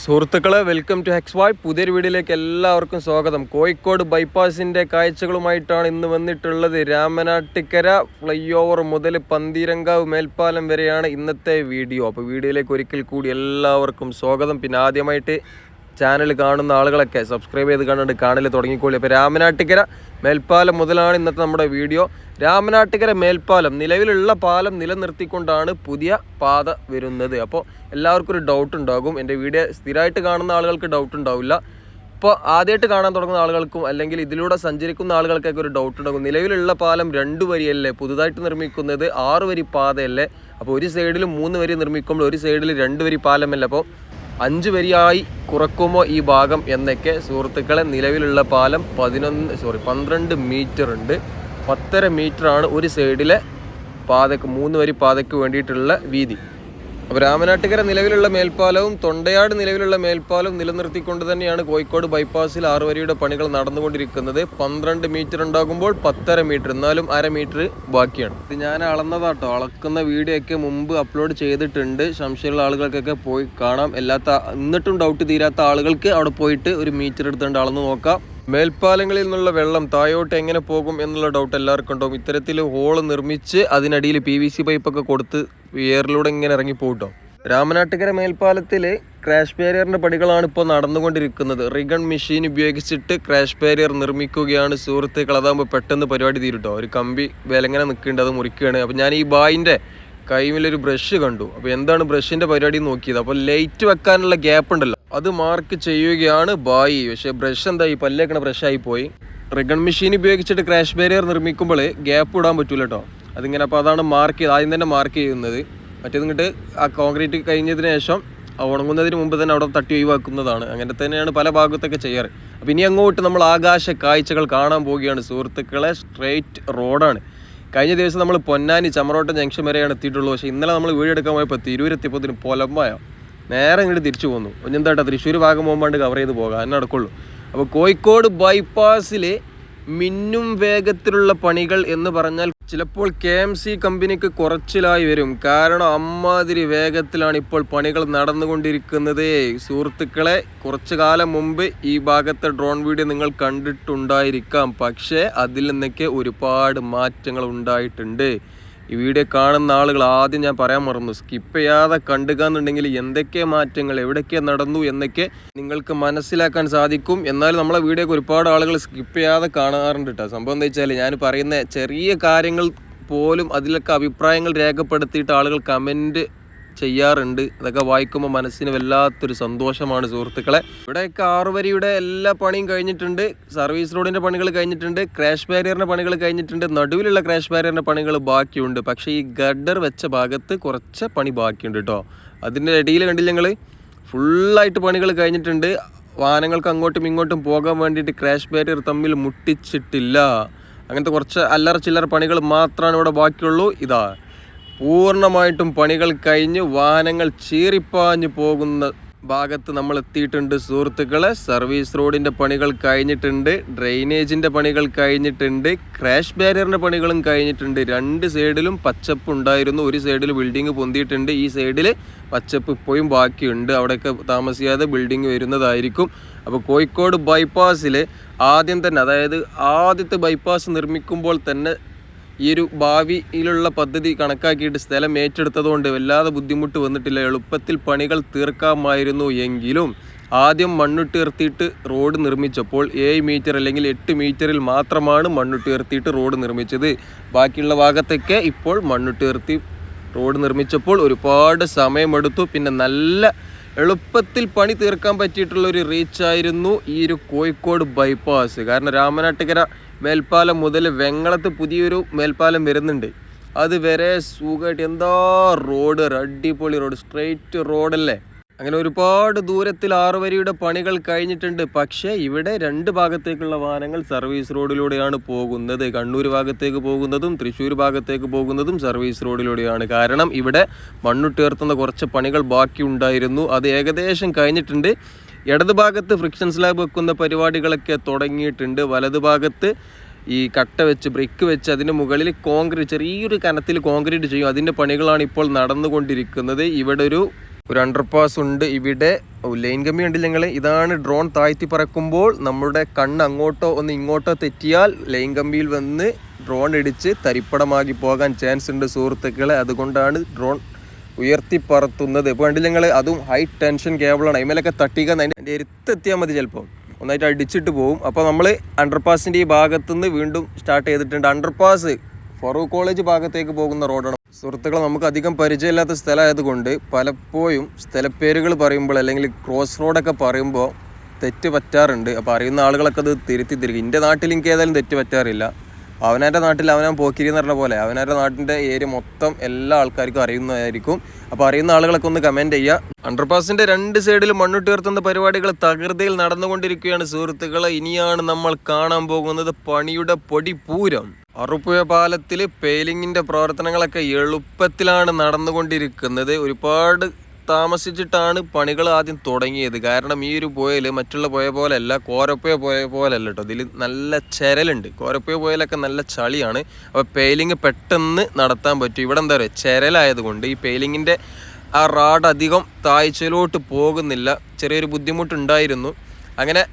സുഹൃത്തുക്കളെ welcome to HECS വായ് പുതിയൊരു വീഡിയോയിലേക്ക് എല്ലാവർക്കും സ്വാഗതം. കോഴിക്കോട് ബൈപ്പാസിന്റെ കാഴ്ചകളുമായിട്ടാണ് ഇന്ന് വന്നിട്ടുള്ളത് രാമനാട്ടിക്കര ഫ്ലൈ ഓവർ മുതൽ പന്തീരങ്കാവ് മേൽപ്പാലം വരെയാണ് ഇന്നത്തെ വീഡിയോ. അപ്പോൾ വീഡിയോയിലേക്ക് ഒരിക്കൽ കൂടി എല്ലാവർക്കും സ്വാഗതം. പിന്നെ ആദ്യമായിട്ട് ചാനൽ കാണുന്ന ആളുകളൊക്കെ സബ്സ്ക്രൈബ് ചെയ്ത് കണ്ടിട്ട് കാണൽ തുടങ്ങിക്കോളി. അപ്പോൾ രാമനാട്ടിക്കര മേൽപ്പാലം മുതലാണ് ഇന്നത്തെ നമ്മുടെ വീഡിയോ. രാമനാട്ടിക്കര മേൽപ്പാലം നിലവിലുള്ള പാലം നിലനിർത്തിക്കൊണ്ടാണ് പുതിയ പാത വരുന്നത്. അപ്പോൾ എല്ലാവർക്കും ഒരു ഡൗട്ട് ഉണ്ടാകും. എന്റെ വീഡിയോ സ്ഥിരമായിട്ട് കാണുന്ന ആളുകൾക്ക് ഡൗട്ട് ഉണ്ടാവില്ല. ഇപ്പോൾ ആദ്യമായിട്ട് കാണാൻ തുടങ്ങുന്ന ആളുകൾക്കും അല്ലെങ്കിൽ ഇതിലൂടെ സഞ്ചരിക്കുന്ന ആളുകൾക്കൊക്കെ ഒരു ഡൗട്ട് ഉണ്ടാകും. നിലവിലുള്ള പാലം രണ്ട് വരിയല്ലേ? പുതുതായിട്ട് നിർമ്മിക്കുന്നത് ആറ് വരി പാതയല്ലേ? അപ്പോൾ ഒരു സൈഡിൽ മൂന്ന് വരി നിർമ്മിക്കുമ്പോൾ ഒരു സൈഡിൽ രണ്ട് വരി പാലമല്ലേ? അപ്പോൾ അഞ്ച് വരിയായി കുറക്കുമോ ഈ ഭാഗം എന്നൊക്കെ സുഹൃത്തുക്കളെ നിലവിലുള്ള പാലം പതിനൊന്ന് സോറി പന്ത്രണ്ട് മീറ്റർ ഉണ്ട്. പത്തര മീറ്ററാണ് ഒരു സൈഡിലെ പാതക്ക് മൂന്ന് വരി പാതയ്ക്ക് വേണ്ടിയിട്ടുള്ള വീതി. അപ്പോൾ രാമനാട്ടുകര നിലവിലുള്ള മേൽപ്പാലവും തൊണ്ടയാട് നിലവിലുള്ള മേൽപ്പാലവും നിലനിർത്തിക്കൊണ്ട് തന്നെയാണ് കോഴിക്കോട് ബൈപ്പാസിൽ ആറ് വരിയുടെ പണികൾ നടന്നുകൊണ്ടിരിക്കുന്നത്. പന്ത്രണ്ട് മീറ്റർ ഉണ്ടാകുമ്പോൾ പത്തര മീറ്റർ എന്നാലും അര മീറ്റർ ബാക്കിയാണ്. ഇത് ഞാൻ അളന്നതാട്ടോ. അളക്കുന്ന വീഡിയോ ഒക്കെ മുമ്പ് അപ്ലോഡ് ചെയ്തിട്ടുണ്ട്. സംശയമുള്ള ആളുകൾക്കൊക്കെ പോയി കാണാം. എല്ലാത്ത എന്നിട്ടും ഡൗട്ട് തീരാത്ത ആളുകൾക്ക് അവിടെ പോയിട്ട് ഒരു മീറ്റർ എടുത്തുകൊണ്ട് അളന്ന് നോക്കാം. മേൽപ്പാലങ്ങളിൽ നിന്നുള്ള വെള്ളം താഴോട്ട് എങ്ങനെ പോകും എന്നുള്ള ഡൗട്ട് എല്ലാവർക്കും ഉണ്ടാവും. ഇത്തരത്തിൽ ഹോൾ നിർമ്മിച്ച് അതിനടിയിൽ പി വി സി പൈപ്പൊക്കെ കൊടുത്ത് എയറിലൂടെ ഇങ്ങനെ ഇറങ്ങി പോകട്ടോ രാമനാട്ടുകര മേൽപ്പാലത്തിൽ ക്രാഷ് ബാരിയറിന്റെ പടികളാണ് ഇപ്പോൾ നടന്നുകൊണ്ടിരിക്കുന്നത്. റിഗൺ മെഷീൻ ഉപയോഗിച്ചിട്ട് ക്രാഷ് ബാരിയർ നിർമ്മിക്കുകയാണ് സുഹൃത്തുക്കൾ. അതാകുമ്പോൾ പെട്ടെന്ന് പരിപാടി തീരുട്ടോ ഒരു കമ്പി വിലങ്ങനെ നിൽക്കേണ്ടത് മുറിക്കുകയാണ്. അപ്പോൾ ഞാൻ ഈ ബായിന്റെ കൈമിലൊരു ബ്രഷ് കണ്ടു. അപ്പോൾ എന്താണ് ബ്രഷിന്റെ പരിപാടി നോക്കിയത്? അപ്പോൾ ലൈറ്റ് വെക്കാനുള്ള ഗ്യാപ്പ് ഉണ്ടല്ലോ. അത് മാർക്ക് ചെയ്യുകയാണ് ബായി. പക്ഷേ ബ്രഷ് എന്താ ഈ പല്ലേക്കണ ബ്രഷായി പോയി. റിഗൺ മെഷീൻ ഉപയോഗിച്ചിട്ട് ക്രാഷ് ബാരിയർ നിർമ്മിക്കുമ്പോൾ ഗ്യാപ്പ് ഇടാൻ പറ്റൂല കേട്ടോ അതിങ്ങനെ അപ്പോൾ അതാണ് മാർക്ക് ചെയ്ത് ആദ്യം തന്നെ മാർക്ക് ചെയ്യുന്നത്. മറ്റേത് ഇങ്ങോട്ട് ആ കോൺക്രീറ്റ് കഴിഞ്ഞതിന് ശേഷം ഉണങ്ങുന്നതിന് മുമ്പ് തന്നെ അവിടെ തട്ടി ഒഴിവാക്കുന്നതാണ്. അങ്ങനെ തന്നെയാണ് പല ഭാഗത്തൊക്കെ ചെയ്യാറ്. അപ്പോൾ ഇനി അങ്ങോട്ട് നമ്മൾ ആകാശ കാഴ്ചകൾ കാണാൻ പോവുകയാണ്. സുഹൃത്തുക്കളെ സ്ട്രെയിറ്റ് റോഡാണ് കഴിഞ്ഞ ദിവസം നമ്മൾ പൊന്നാനി ചമറോട്ടം ജംഗ്ഷൻ വരെയാണ് എത്തിയിട്ടുള്ളൂ പക്ഷേ ഇന്നലെ നമ്മൾ വീടെടുക്കാൻ പോയപ്പോൾ തിരൂരെത്തിയപ്പോൾ പൊലമ്പായോ. നേരെ ഇങ്ങോട്ട് തിരിച്ചു പോന്നു. ഒന്നെന്താട്ടോ തൃശ്ശൂർ ഭാഗം പോകുമ്പോണ്ട് കവർ ചെയ്ത് പോകാം. എന്നെ നടക്കുള്ളൂ. അപ്പോൾ കോഴിക്കോട് ബൈപ്പാസിൽ മിന്നും വേഗത്തിലുള്ള പണികൾ എന്ന് പറഞ്ഞാൽ ചിലപ്പോൾ കെ എം സി കമ്പനിക്ക് കുറച്ചിലായി വരും. കാരണം അമ്മാതിരി വേഗത്തിലാണ് ഇപ്പോൾ പണികൾ നടന്നുകൊണ്ടിരിക്കുന്നത്. സുഹൃത്തുക്കളെ കുറച്ചു കാലം മുമ്പ് ഈ ഭാഗത്തെ ഡ്രോൺ വീഡിയോ നിങ്ങൾ കണ്ടിട്ടുണ്ടായിരിക്കാം. പക്ഷേ അതിൽ നിന്നൊക്കെ ഒരുപാട് മാറ്റങ്ങൾ ഉണ്ടായിട്ടുണ്ട്. ഈ വീഡിയോ കാണുന്ന ആളുകൾ ആദ്യം ഞാൻ പറയാൻ മറന്നു. സ്കിപ്പ് ചെയ്യാതെ കണ്ടുക എന്നുണ്ടെങ്കിൽ എന്തൊക്കെ മാറ്റങ്ങൾ എവിടെയൊക്കെ നടന്നു എന്നൊക്കെ നിങ്ങൾക്ക് മനസ്സിലാക്കാൻ സാധിക്കും. എന്നാൽ നമ്മളെ വീഡിയോക്ക് ഒരുപാട് ആളുകൾ സ്കിപ്പ് ചെയ്യാതെ കാണാറുണ്ട് കേട്ടോ സംഭവം എന്താ വെച്ചാൽ ഞാൻ പറയുന്ന ചെറിയ കാര്യങ്ങൾ പോലും അതിലൊക്കെ അഭിപ്രായങ്ങൾ രേഖപ്പെടുത്തിയിട്ട് ആളുകൾ കമന്റ് ചെയ്യാറുണ്ട്. അതൊക്കെ വായിക്കുമ്പോൾ മനസ്സിന് വല്ലാത്തൊരു സന്തോഷമാണ് സുഹൃത്തുക്കളെ. ഇവിടെയൊക്കെ ആറുവരിയുടെ എല്ലാ പണിയും കഴിഞ്ഞിട്ടുണ്ട്. സർവീസ് റോഡിന്റെ പണികൾ കഴിഞ്ഞിട്ടുണ്ട്. ക്രാഷ് ബാരിയറിന്റെ പണികൾ കഴിഞ്ഞിട്ടുണ്ട്. നടുവിലുള്ള ക്രാഷ് ബാരിയറിന്റെ പണികൾ ബാക്കിയുണ്ട്. പക്ഷേ ഈ ഗഡർ വെച്ച ഭാഗത്ത് കുറച്ച് പണി ബാക്കിയുണ്ട് കേട്ടോ. അതിന്റെ ഇടയിൽ കണ്ടില്ല ഞങ്ങൾ ഫുള്ളായിട്ട് പണികൾ കഴിഞ്ഞിട്ടുണ്ട്. വാഹനങ്ങൾക്ക് അങ്ങോട്ടും ഇങ്ങോട്ടും പോകാൻ വേണ്ടിയിട്ട് ക്രാഷ് ബാരിയർ തമ്മിൽ മുട്ടിച്ചിട്ടില്ല. അങ്ങനത്തെ കുറച്ച് അല്ലറ ചില്ലറ പണികൾ മാത്രമാണ് ഇവിടെ ബാക്കിയുള്ളൂ. ഇതാ. പൂർണമായിട്ടും പണികൾ കഴിഞ്ഞ് വാഹനങ്ങൾ ചീറിപ്പാഞ്ഞു പോകുന്ന ഭാഗത്ത് നമ്മൾ എത്തിയിട്ടുണ്ട്. സുഹൃത്തുക്കളെ സർവീസ് റോഡിന്റെ പണികൾ കഴിഞ്ഞിട്ടുണ്ട് ഡ്രെയിനേജിന്റെ പണികൾ കഴിഞ്ഞിട്ടുണ്ട് ക്രാഷ് ബാരിയറിന്റെ പണികളും കഴിഞ്ഞിട്ടുണ്ട്. രണ്ട് സൈഡിലും പച്ചപ്പ് ഉണ്ടായിരുന്നു ഒരു സൈഡിൽ ബിൽഡിംഗ് പൊന്തിയിട്ടുണ്ട് ഈ സൈഡിൽ പച്ചപ്പ് ഇപ്പോഴും ബാക്കിയുണ്ട്. അവിടെയൊക്കെ താമസിയാതെ ബിൽഡിംഗ് വരുന്നതായിരിക്കും. അപ്പോൾ കോഴിക്കോട് ബൈപ്പാസിൽ ആദ്യം തന്നെ അതായത് ആദ്യത്തെ ബൈപ്പാസ് നിർമ്മിക്കുമ്പോൾ തന്നെ ഈ ഒരു ഭാവിയിലുള്ള പദ്ധതി കണക്കാക്കിയിട്ട് സ്ഥലം ഏറ്റെടുത്തതുകൊണ്ട് വല്ലാതെ ബുദ്ധിമുട്ട് വന്നിട്ടില്ല. എളുപ്പത്തിൽ പണികൾ തീർക്കാമായിരുന്നു എങ്കിലും ആദ്യം മണ്ണുട്ടീർത്തിയിട്ട് റോഡ് നിർമ്മിച്ചപ്പോൾ ഏഴ് മീറ്റർ അല്ലെങ്കിൽ എട്ട് മീറ്ററിൽ മാത്രമാണ് മണ്ണുട്ടീർത്തിയിട്ട് റോഡ് നിർമ്മിച്ചത്. ബാക്കിയുള്ള ഭാഗത്തൊക്കെ ഇപ്പോൾ മണ്ണുട്ടീർത്തി റോഡ് നിർമ്മിച്ചപ്പോൾ ഒരുപാട് സമയമെടുത്തു. പിന്നെ നല്ല എളുപ്പത്തിൽ പണി തീർക്കാൻ പറ്റിയിട്ടുള്ള ഒരു റീച്ചായിരുന്നു ഈ ഒരു കോഴിക്കോട് ബൈപ്പാസ് കാരണം രാമനാട്ടുകര മേൽപ്പാലം മുതൽ വെങ്ങളത്ത് പുതിയൊരു മേൽപ്പാലം വരുന്നുണ്ട്. അത് വരെ സുഖമായിട്ട് എന്താ റോഡ് അടിപൊളി റോഡ് സ്ട്രെയിറ്റ് റോഡല്ലേ അങ്ങനെ ഒരുപാട് ദൂരത്തിൽ ആറ് വരിയുടെ പണികൾ കഴിഞ്ഞിട്ടുണ്ട്. പക്ഷേ ഇവിടെ രണ്ട് ഭാഗത്തേക്കുള്ള വാഹനങ്ങൾ സർവീസ് റോഡിലൂടെയാണ് പോകുന്നത്. കണ്ണൂർ ഭാഗത്തേക്ക് പോകുന്നതും തൃശ്ശൂർ ഭാഗത്തേക്ക് പോകുന്നതും സർവീസ് റോഡിലൂടെയാണ് കാരണം ഇവിടെ മണ്ണുട്ടേർത്തുന്ന കുറച്ച് പണികൾ ബാക്കി ഉണ്ടായിരുന്നു അത് ഏകദേശം കഴിഞ്ഞിട്ടുണ്ട്. ഇടത് ഭാഗത്ത് ഫ്രിക്ഷൻ സ്ലാബ് വെക്കുന്ന പരിപാടികളൊക്കെ തുടങ്ങിയിട്ടുണ്ട്. വലത് ഭാഗത്ത് ഈ കട്ട വെച്ച് ബ്രിക്ക് വെച്ച് അതിന്റെ മുകളിൽ കോൺക്രീറ്റ് ചെറിയൊരു കനത്തിൽ കോൺക്രീറ്റ് ചെയ്യും. അതിന്റെ പണികളാണ് ഇപ്പോൾ നടന്നുകൊണ്ടിരിക്കുന്നത്. ഇവിടെ ഒരു ഒരു അണ്ടർപാസ് ഉണ്ട്. ഇവിടെ ലൈൻ കമ്പി കണ്ടില്ല നിങ്ങൾ ഇതാണ് ഡ്രോൺ താഴ്ത്തി പറക്കുമ്പോൾ നമ്മുടെ കണ്ണ് അങ്ങോട്ടോ ഒന്ന് ഇങ്ങോട്ടോ തെറ്റിയാൽ ലൈൻ കമ്പിയിൽ വന്ന് ഡ്രോൺ ഇടിച്ച് തരിപ്പടമാക്കി പോകാൻ ചാൻസ് ഉണ്ട് സുഹൃത്തുക്കളെ. അതുകൊണ്ടാണ് ഡ്രോൺ ഉയർത്തി പറത്തുന്നത് ഇപ്പോൾ കണ്ടില്ല നിങ്ങൾ അതും ഹൈ ടെൻഷൻ കേബിളാണ് അതിമേലൊക്കെ തട്ടിക്കാൻ അതിന്റെ എരുത്തെത്തിയാൽ മതി ചിലപ്പോൾ. ഒന്നായിട്ട് അടിച്ചിട്ട് പോകും അപ്പോൾ നമ്മൾ അണ്ടർപാസിന്റെ ഈ ഭാഗത്തുനിന്ന് വീണ്ടും സ്റ്റാർട്ട് ചെയ്തിട്ടുണ്ട്. അണ്ടർപാസ് ഫറൂഖ് കോളേജ് ഭാഗത്തേക്ക് പോകുന്ന റോഡാണ് സുഹൃത്തുക്കളെ നമുക്ക് അധികം പരിചയമില്ലാത്ത സ്ഥലമായതുകൊണ്ട് പലപ്പോഴും സ്ഥലപ്പേരുകൾ പറയുമ്പോൾ അല്ലെങ്കിൽ ക്രോസ് റോഡൊക്കെ പറയുമ്പോൾ തെറ്റ് പറ്റാറുണ്ട്. അപ്പോൾ അറിയുന്ന ആളുകളൊക്കെ അത് തിരുത്തി തിരിക്കും എന്റെ നാട്ടിൽ എനിക്ക് ഏതായാലും തെറ്റ് പറ്റാറില്ല. അവനാന്റെ നാട്ടിൽ അവനവൻ പോക്കിരി എന്ന് പറഞ്ഞ പോലെ അവനവന്റെ നാട്ടിന്റെ ഏരിയ മൊത്തം എല്ലാ ആൾക്കാർക്കും അറിയുന്നതായിരിക്കും. അപ്പോൾ അറിയുന്ന ആളുകളൊക്കെ ഒന്ന് കമന്റ് ചെയ്യുക. അണ്ടർപാസിന്റെ രണ്ട് സൈഡിൽ മണ്ണിട്ട് ഉയർത്തുന്ന പരിപാടികൾ തകൃതിയിൽ നടന്നുകൊണ്ടിരിക്കുകയാണ് സുഹൃത്തുക്കളെ. ഇനിയാണ് നമ്മൾ കാണാൻ പോകുന്നത് പണിയുടെ പൊടി പൂരം അറുപ്പുഴ പാലത്തിൽ പെയിലിങ്ങിന്റെ പ്രവർത്തനങ്ങളൊക്കെ എളുപ്പത്തിലാണ് നടന്നുകൊണ്ടിരിക്കുന്നത്. ഒരുപാട് താമസിച്ചിട്ടാണ് പണികൾ ആദ്യം തുടങ്ങിയത്. കാരണം ഈ ഒരു പുഴയിൽ മറ്റുള്ള പുഴ പോലെയല്ല കോരപ്പുഴ പോയ പോലെയല്ല കേട്ടോ ഇതിൽ നല്ല ചരലുണ്ട്. കോരപ്പുഴ പോയലൊക്കെ നല്ല ചളിയാണ്. അപ്പോൾ പെയിലിങ് പെട്ടെന്ന് നടത്താൻ പറ്റും. ഇവിടെ എന്താ പറയുക ചരലായതുകൊണ്ട് ഈ പെയിലിങ്ങിന്റെ ആ റാഡ് അധികം താഴ്ചയിലോട്ട് പോകുന്നില്ല. ചെറിയൊരു ബുദ്ധിമുട്ടുണ്ടായിരുന്നു. അങ്ങനെ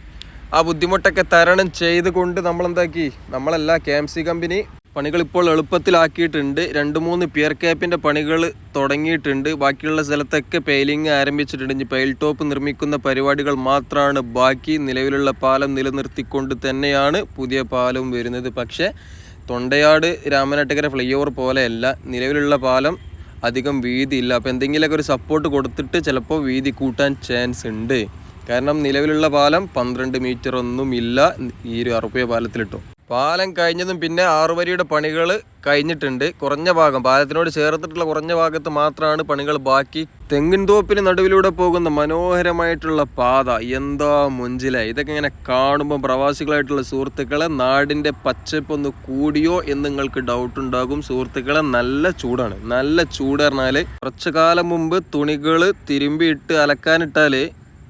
ആ ബുദ്ധിമുട്ടൊക്കെ തരണം ചെയ്തുകൊണ്ട് നമ്മളെന്താക്കി? നമ്മളല്ല കെ എം സി കമ്പനി പണികൾ ഇപ്പോൾ എളുപ്പത്തിലാക്കിയിട്ടുണ്ട്. രണ്ട് മൂന്ന് പിയർ ക്യാപ്പിന്റെ പണികൾ തുടങ്ങിയിട്ടുണ്ട്. ബാക്കിയുള്ള സ്ഥലത്തൊക്കെ പെയിലിംഗ് ആരംഭിച്ചിട്ടുണ്ട്. ഇനി പെയിൽ ടോപ്പ് നിർമ്മിക്കുന്ന പരിപാടികൾ മാത്രമാണ് ബാക്കി നിലവിലുള്ള പാലം നിലനിർത്തിക്കൊണ്ട് തന്നെയാണ് പുതിയ പാലം വരുന്നത്. പക്ഷേ തൊണ്ടയാട് രാമനാട്ടുകര ഫ്ലൈ ഓവർ പോലെയല്ല. നിലവിലുള്ള പാലം അധികം വീതിയില്ല. അപ്പോൾ എന്തെങ്കിലുമൊക്കെ ഒരു സപ്പോർട്ട് കൊടുത്തിട്ട് ചിലപ്പോൾ വീതി കൂട്ടാൻ ചാൻസ് ഉണ്ട്. കാരണം നിലവിലുള്ള പാലം പന്ത്രണ്ട് മീറ്റർ ഒന്നും ഇല്ല. ഈ ഒരു അറുപയ പാലത്തിലിട്ടു. പാലം കഴിഞ്ഞതും പിന്നെ ആറുവരിയുടെ പണികൾ കഴിഞ്ഞിട്ടുണ്ട്. കുറഞ്ഞ ഭാഗം പാലത്തിനോട് ചേർത്തിട്ടുള്ള കുറഞ്ഞ ഭാഗത്ത് മാത്രമാണ് പണികൾ ബാക്കി. തെങ്ങിൻ തോപ്പിന് നടുവിലൂടെ പോകുന്ന മനോഹരമായിട്ടുള്ള പാത എന്താ മുഞ്ചില. ഇതൊക്കെ ഇങ്ങനെ കാണുമ്പോൾ പ്രവാസികളായിട്ടുള്ള സുഹൃത്തുക്കളെ നാടിന്റെ പച്ചപ്പ് ഒന്ന് കൂടിയോ എന്ന് നിങ്ങൾക്ക് ഡൗട്ട് ഉണ്ടാകും. സുഹൃത്തുക്കളെ നല്ല ചൂടാണ്. നല്ല ചൂട് പറഞ്ഞാൽ കുറച്ചു കാലം മുമ്പ് തുണികൾ തിരുമ്പിയിട്ട് അലക്കാനിട്ടാൽ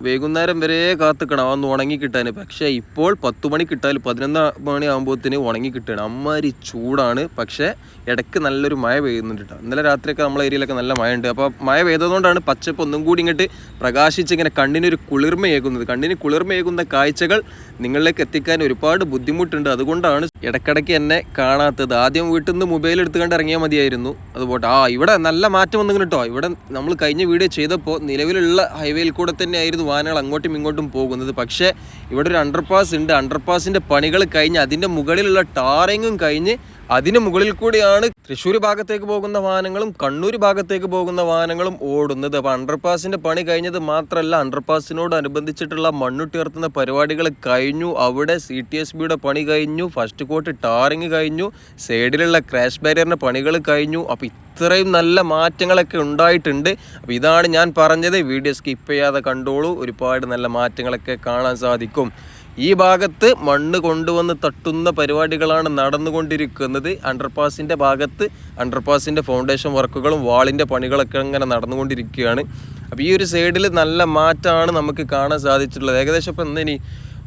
വൈകുന്നേരം വരെ കാത്തുക്കണം. അതൊന്ന് ഉണങ്ങി കിട്ടാൻ പക്ഷേ ഇപ്പോൾ പത്ത് മണി കിട്ടാൽ പതിനൊന്ന് മണി ആകുമ്പോഴത്തേന് ഉണങ്ങി കിട്ടുകയാണ്. അമ്മാതിരി ചൂടാണ്. പക്ഷേ ഇടയ്ക്ക് നല്ലൊരു മഴ പെയ്യുന്നുണ്ട് കേട്ടോ ഇന്നലെ രാത്രിയൊക്കെ നമ്മളെ ഏരിയയിലൊക്കെ നല്ല മഴ ഉണ്ട് അപ്പോൾ മഴ പെയ്തതുകൊണ്ടാണ് പച്ചപ്പ് ഒന്നും കൂടി ഇങ്ങോട്ട് പ്രകാശിച്ച് ഇങ്ങനെ കണ്ണിനൊരു കുളിർമയേകുന്നത് കണ്ണിന് കുളിർമയേകുന്ന കാഴ്ചകൾ നിങ്ങളിലേക്ക് എത്തിക്കാൻ ഒരുപാട് ബുദ്ധിമുട്ടുണ്ട്. അതുകൊണ്ടാണ് ഇടയ്ക്കിടയ്ക്ക് എന്നെ കാണാത്തത്. ആദ്യം വീട്ടിൽ നിന്ന് മൊബൈൽ എടുത്തുകൊണ്ട് ഇറങ്ങിയാൽ മതിയായിരുന്നു. അതുപോട്ടെ. ആ ഇവിടെ നല്ല മാറ്റം വന്നു കേട്ടോ ഇവിടെ നമ്മൾ കഴിഞ്ഞ വീഡിയോ ചെയ്തപ്പോൾ നിലവിലുള്ള ഹൈവേയിൽ കൂടെ തന്നെയായിരുന്നു വാഹനങ്ങൾ അങ്ങോട്ടും ഇങ്ങോട്ടും പോകുന്നത്. പക്ഷേ ഇവിടെ ഒരു അണ്ടർപാസ് ഉണ്ട്. അണ്ടർപാസിന്റെ പണികൾ കഴിഞ്ഞ് അതിന്റെ മുകളിലുള്ള ടാറിങ്ങും കഴിഞ്ഞ് അതിന് മുകളിൽ കൂടിയാണ് തൃശ്ശൂർ ഭാഗത്തേക്ക് പോകുന്ന വാഹനങ്ങളും കണ്ണൂർ ഭാഗത്തേക്ക് പോകുന്ന വാഹനങ്ങളും ഓടുന്നത്. അപ്പോൾ അണ്ടർപാസിന്റെ പണി കഴിഞ്ഞത് മാത്രമല്ല അണ്ടർപാസിനോട് അനുബന്ധിച്ചിട്ടുള്ള മണ്ണുട്ടിയർത്തുന്ന പരിപാടികൾ കഴിഞ്ഞു. അവിടെ സി ടി എസ് ബിയുടെ പണി കഴിഞ്ഞു ഫസ്റ്റ് കോട്ട് ടാറിങ് കഴിഞ്ഞു സൈഡിലുള്ള ക്രാഷ് ബാരിയറിന്റെ പണികൾ കഴിഞ്ഞു. അപ്പോൾ ഇത്രയും നല്ല മാറ്റങ്ങളൊക്കെ ഉണ്ടായിട്ടുണ്ട്. അപ്പോൾ ഇതാണ് ഞാൻ പറഞ്ഞത്. വീഡിയോ സ്കിപ്പ് ചെയ്യാതെ കണ്ടോളൂ. ഒരുപാട് നല്ല മാറ്റങ്ങളൊക്കെ കാണാൻ സാധിക്കും. ഈ ഭാഗത്ത് മണ്ണ് കൊണ്ടുവന്ന് തട്ടുന്ന പരിപാടികളാണ് നടന്നുകൊണ്ടിരിക്കുന്നത്. അണ്ടർപാസിന്റെ ഭാഗത്ത് അണ്ടർപാസിന്റെ ഫൗണ്ടേഷൻ വർക്കുകളും വാളിന്റെ പണികളൊക്കെ അങ്ങനെ നടന്നുകൊണ്ടിരിക്കുകയാണ്. അപ്പോൾ ഈ ഒരു സൈഡിൽ നല്ല മാറ്റമാണ് നമുക്ക് കാണാൻ സാധിച്ചിട്ടുള്ളത്. ഏകദേശം ഇപ്പം എന്തിനി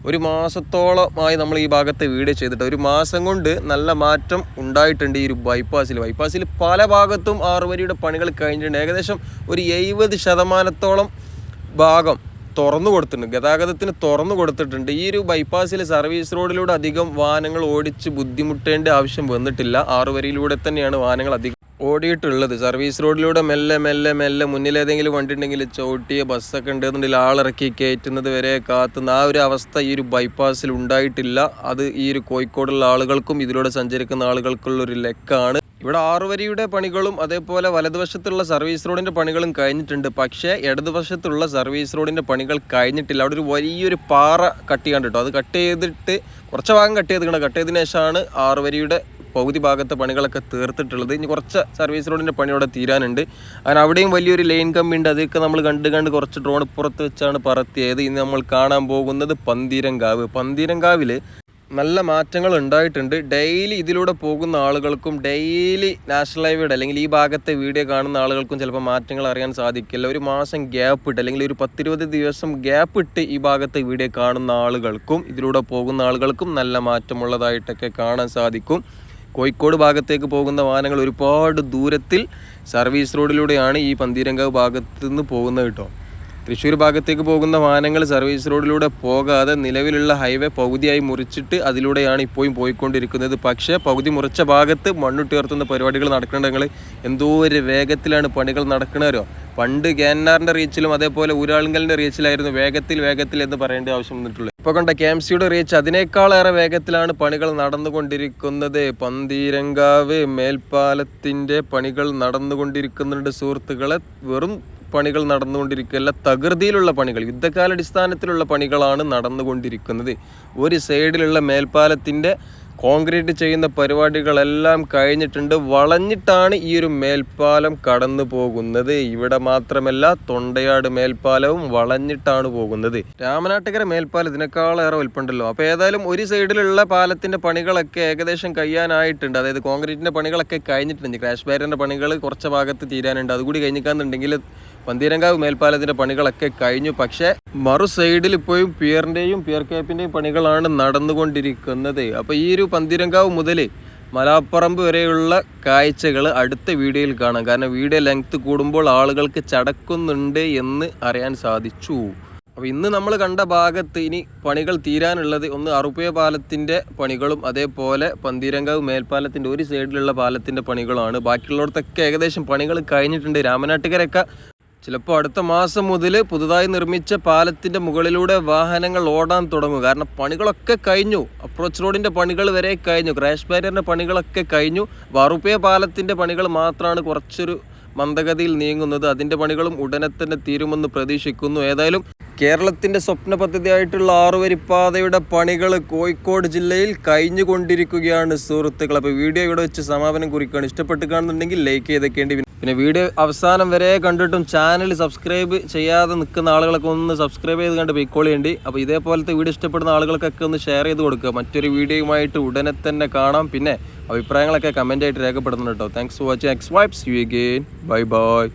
ഒരു മാസത്തോളമായി നമ്മൾ ഈ ഭാഗത്തെ വീഡിയോ ചെയ്തിട്ട് ഒരു മാസം കൊണ്ട് നല്ല മാറ്റം ഉണ്ടായിട്ടുണ്ട് ഈ ഒരു ബൈപ്പാസിൽ ബൈപ്പാസിൽ പല ഭാഗത്തും ആറുവരിയുടെ പണികൾ കഴിഞ്ഞിട്ടുണ്ട്. ഏകദേശം ഒരു എഴുപത് ശതമാനത്തോളം ഭാഗം തുറന്നു കൊടുത്തിട്ടുണ്ട്. ഗതാഗതത്തിന് തുറന്നു കൊടുത്തിട്ടുണ്ട്. ഈ ഒരു ബൈപ്പാസിലെ സർവീസ് റോഡിലൂടെ അധികം വാഹനങ്ങൾ ഓടിച്ച് ബുദ്ധിമുട്ടേണ്ട ആവശ്യം വന്നിട്ടില്ല. ആറുവരിയിലൂടെ തന്നെയാണ് വാഹനങ്ങൾ അധികം ഓടിയിട്ടുള്ളത്. സർവീസ് റോഡിലൂടെ മെല്ലെ മെല്ലെ മെല്ലെ മുന്നിലേതെങ്കിലും വണ്ടി ഉണ്ടെങ്കിൽ ചവിട്ടിയ ബസ്സൊക്കെ ഉണ്ടെന്നുണ്ടെങ്കിൽ ആളിറക്കി കയറ്റുന്നത് വരെ കാത്തുന്ന ആ ഒരു അവസ്ഥ ഈ ഒരു ബൈപ്പാസിൽ ഉണ്ടായിട്ടില്ല. അത് ഈ ഒരു കോഴിക്കോടുള്ള ആളുകൾക്കും ഇതിലൂടെ സഞ്ചരിക്കുന്ന ആളുകൾക്കുള്ള ഒരു ലെക്കാണ്. ഇവിടെ ആറുവരിയുടെ പണികളും അതേപോലെ വലതുവശത്തുള്ള സർവീസ് റോഡിന്റെ പണികളും കഴിഞ്ഞിട്ടുണ്ട്. പക്ഷേ ഇടതുവശത്തുള്ള സർവീസ് റോഡിന്റെ പണികൾ കഴിഞ്ഞിട്ടില്ല. അവിടെ ഒരു വലിയൊരു പാറ കട്ട് ചെയ്യാണ്ട് കേട്ടോ. അത് കട്ട് ചെയ്തിട്ട് കുറച്ച് ഭാഗം കട്ട് ചെയ്തിട്ടുണ്ട് കട്ട് ചെയ്തതിനു ശേഷമാണ് ആറുവരിയുടെ പകുതി ഭാഗത്തെ പണികളൊക്കെ തീർത്തിട്ടുള്ളത്. ഇനി കുറച്ച് സർവീസ് റോഡിന്റെ പണി അവിടെ തീരാനുണ്ട്. അങ്ങനെ അവിടെയും വലിയൊരു ലൈൻ കമ്പി ഉണ്ട്. അതൊക്കെ നമ്മൾ കണ്ട് കണ്ട് കുറച്ച് ഡ്രോൺ പുറത്ത് വെച്ചാണ് പറത്തിയത്. ഇനി നമ്മൾ കാണാൻ പോകുന്നത് പന്തീരങ്കാവ്. പന്തീരങ്കാവിൽ നല്ല മാറ്റങ്ങൾ ഉണ്ടായിട്ടുണ്ട്. ഡെയിലി ഇതിലൂടെ പോകുന്ന ആളുകൾക്കും ഡെയിലി നാഷണൽ ഹൈവേയുടെ അല്ലെങ്കിൽ ഈ ഭാഗത്തെ വീഡിയോ കാണുന്ന ആളുകൾക്കും ചിലപ്പോൾ മാറ്റങ്ങൾ അറിയാൻ സാധിക്കില്ല. ഒരു മാസം ഗ്യാപ്പ് ഇട്ട് അല്ലെങ്കിൽ ഒരു പത്തിരുപത് ദിവസം ഗ്യാപ്പ് ഇട്ട് ഈ ഭാഗത്തെ വീഡിയോ കാണുന്ന ആളുകൾക്കും ഇതിലൂടെ പോകുന്ന ആളുകൾക്കും നല്ല മാറ്റമുള്ളതായിട്ടൊക്കെ കാണാൻ സാധിക്കും. കോഴിക്കോട് ഭാഗത്തേക്ക് പോകുന്ന വാഹനങ്ങൾ ഒരുപാട് ദൂരത്തിൽ സർവീസ് റോഡിലൂടെയാണ് ഈ പന്തീരങ്കാവ് ഭാഗത്തു നിന്ന് പോകുന്നത് കേട്ടോ. തൃശ്ശൂർ ഭാഗത്തേക്ക് പോകുന്ന വാഹനങ്ങൾ സർവീസ് റോഡിലൂടെ പോകാതെ നിലവിലുള്ള ഹൈവേ പകുതിയായി മുറിച്ചിട്ട് അതിലൂടെയാണ് ഇപ്പോഴും പോയിക്കൊണ്ടിരിക്കുന്നത്. പക്ഷേ പകുതി മുറിച്ച ഭാഗത്ത് മണ്ണുട്ടുയർത്തുന്ന പരിപാടികൾ നടക്കുന്നുണ്ടെങ്കിൽ എന്തോ ഒരു വേഗത്തിലാണ് പണികൾ നടക്കുന്നവരോ പണ്ട് ക്യാൻനാറിന്റെ റീച്ചിലും അതേപോലെ ഊരാളുങ്കലിന്റെ റീച്ചിലായിരുന്നു വേഗത്തിൽ വേഗത്തിൽ എന്ന് പറയേണ്ട ആവശ്യം വന്നിട്ടുള്ളത്. ഇപ്പോൾ കണ്ട കെ എം സിയുടെ റീച്ച് അതിനേക്കാളേറെ വേഗത്തിലാണ് പണികൾ നടന്നുകൊണ്ടിരിക്കുന്നത്. പന്തീരങ്കാവ് മേൽപ്പാലത്തിന്റെ പണികൾ നടന്നുകൊണ്ടിരിക്കുന്നുണ്ട്. സുഹൃത്തുക്കളെ വെറും പണികൾ നടന്നുകൊണ്ടിരിക്കുകയല്ല തകൃതിയിലുള്ള പണികൾ യുദ്ധകാലടിസ്ഥാനത്തിലുള്ള പണികളാണ് നടന്നുകൊണ്ടിരിക്കുന്നത്. ഒരു സൈഡിലുള്ള മേൽപ്പാലത്തിന്റെ കോൺക്രീറ്റ് ചെയ്യുന്ന പരിപാടികളെല്ലാം കഴിഞ്ഞിട്ടുണ്ട്. വളഞ്ഞിട്ടാണ് ഈ ഒരു മേൽപ്പാലം കടന്നു പോകുന്നത്. ഇവിടെ മാത്രമല്ല തൊണ്ടയാട് മേൽപ്പാലവും വളഞ്ഞിട്ടാണ് പോകുന്നത്. രാമനാട്ടുകര മേൽപ്പാലം ഇതിനേക്കാളേറെ വലിപ്പമുണ്ടല്ലോ. അപ്പോൾ ഏതായാലും ഒരു സൈഡിലുള്ള പാലത്തിന്റെ പണികളൊക്കെ ഏകദേശം കഴിയാനായിട്ടുണ്ട്. അതായത് കോൺക്രീറ്റിന്റെ പണികളൊക്കെ കഴിഞ്ഞിട്ടുണ്ട്. ക്രാഷ് ബാരിയറിന്റെ പണികൾ കുറച്ച് ഭാഗത്ത് തീരാനുണ്ട്. അതുകൂടി കഴിഞ്ഞിക്കാന്നുണ്ടെങ്കിൽ പന്തീരങ്കാവ് മേൽപ്പാലത്തിന്റെ പണികളൊക്കെ കഴിഞ്ഞു. പക്ഷേ മറു സൈഡിൽ ഇപ്പോഴും പിയറിന്റെയും പിയർ ക്യാപ്പിന്റെയും പണികളാണ് നടന്നുകൊണ്ടിരിക്കുന്നത്. അപ്പോൾ ഈ ഒരു പന്തീരങ്കാവ് മുതൽ മലാപ്പറമ്പ് വരെയുള്ള കാഴ്ചകൾ അടുത്ത വീഡിയോയിൽ കാണാം. കാരണം വീഡിയോ ലെങ്ത് കൂടുമ്പോൾ ആളുകൾക്ക് ചടക്കുന്നുണ്ട് എന്ന് അറിയാൻ സാധിച്ചു. അപ്പോൾ ഇന്ന് നമ്മൾ കണ്ട ഭാഗത്ത് ഇനി പണികൾ തീരാനുള്ളത് ഒന്ന് അറുപ്പയ പാലത്തിന്റെ പണികളും അതേപോലെ പന്തീരങ്കാവ് മേൽപ്പാലത്തിന്റെ ഒരു സൈഡിലുള്ള പാലത്തിന്റെ പണികളാണ്. ബാക്കിയുള്ളിടത്തൊക്കെ ഏകദേശം പണികൾ കഴിഞ്ഞിട്ടുണ്ട്. രാമനാട്ടുകരൊക്കെ ചിലപ്പോൾ അടുത്ത മാസം മുതൽ പുതുതായി നിർമ്മിച്ച പാലത്തിന്റെ മുകളിലൂടെ വാഹനങ്ങൾ ഓടാൻ തുടങ്ങും. കാരണം പണികളൊക്കെ കഴിഞ്ഞു. അപ്രോച്ച് റോഡിന്റെ പണികൾ വരെ കഴിഞ്ഞു. ക്രാഷ് ബാരിയറിന്റെ പണികളൊക്കെ കഴിഞ്ഞു. വറുപ്പയ പാലത്തിന്റെ പണികൾ മാത്രമാണ് കുറച്ചൊരു മന്ദഗതിയിൽ നീങ്ങുന്നത്. അതിന്റെ പണികളും ഉടനെ തന്നെ തീരുമെന്ന് പ്രതീക്ഷിക്കുന്നു. ഏതായാലും കേരളത്തിന്റെ സ്വപ്ന പദ്ധതിയായിട്ടുള്ള ആറുവരിപ്പാതയുടെ പണികൾ കോഴിക്കോട് ജില്ലയിൽ കഴിഞ്ഞുകൊണ്ടിരിക്കുകയാണ് സുഹൃത്തുക്കൾ. അപ്പോൾ വീഡിയോ ഇവിടെ വെച്ച് സമാപനം കുറിക്കുകയാണ്. ഇഷ്ടപ്പെട്ട് കാണുന്നുണ്ടെങ്കിൽ ലൈക്ക് ചെയ്തേക്കേണ്ടി. പിന്നെ വീഡിയോ അവസാനം വരെ കണ്ടിട്ടും ചാനൽ സബ്സ്ക്രൈബ് ചെയ്യാതെ നിൽക്കുന്ന ആളുകളൊക്കെ ഒന്ന് സബ്സ്ക്രൈബ് ചെയ്ത് കണ്ട് പൊയ്ക്കോളിയുണ്ട് അപ്പോൾ ഇതേപോലത്തെ വീഡിയോ ഇഷ്ടപ്പെടുന്ന ആളുകൾക്കൊക്കെ ഒന്ന് ഷെയർ ചെയ്ത് കൊടുക്കുക. മറ്റൊരു വീഡിയോയുമായിട്ട് ഉടനെ തന്നെ കാണാം. പിന്നെ അഭിപ്രായങ്ങളൊക്കെ കമന്റായിട്ട് രേഖപ്പെടുത്തുന്നുണ്ട് കേട്ടോ. Thanks for watching X vibes you again bye bye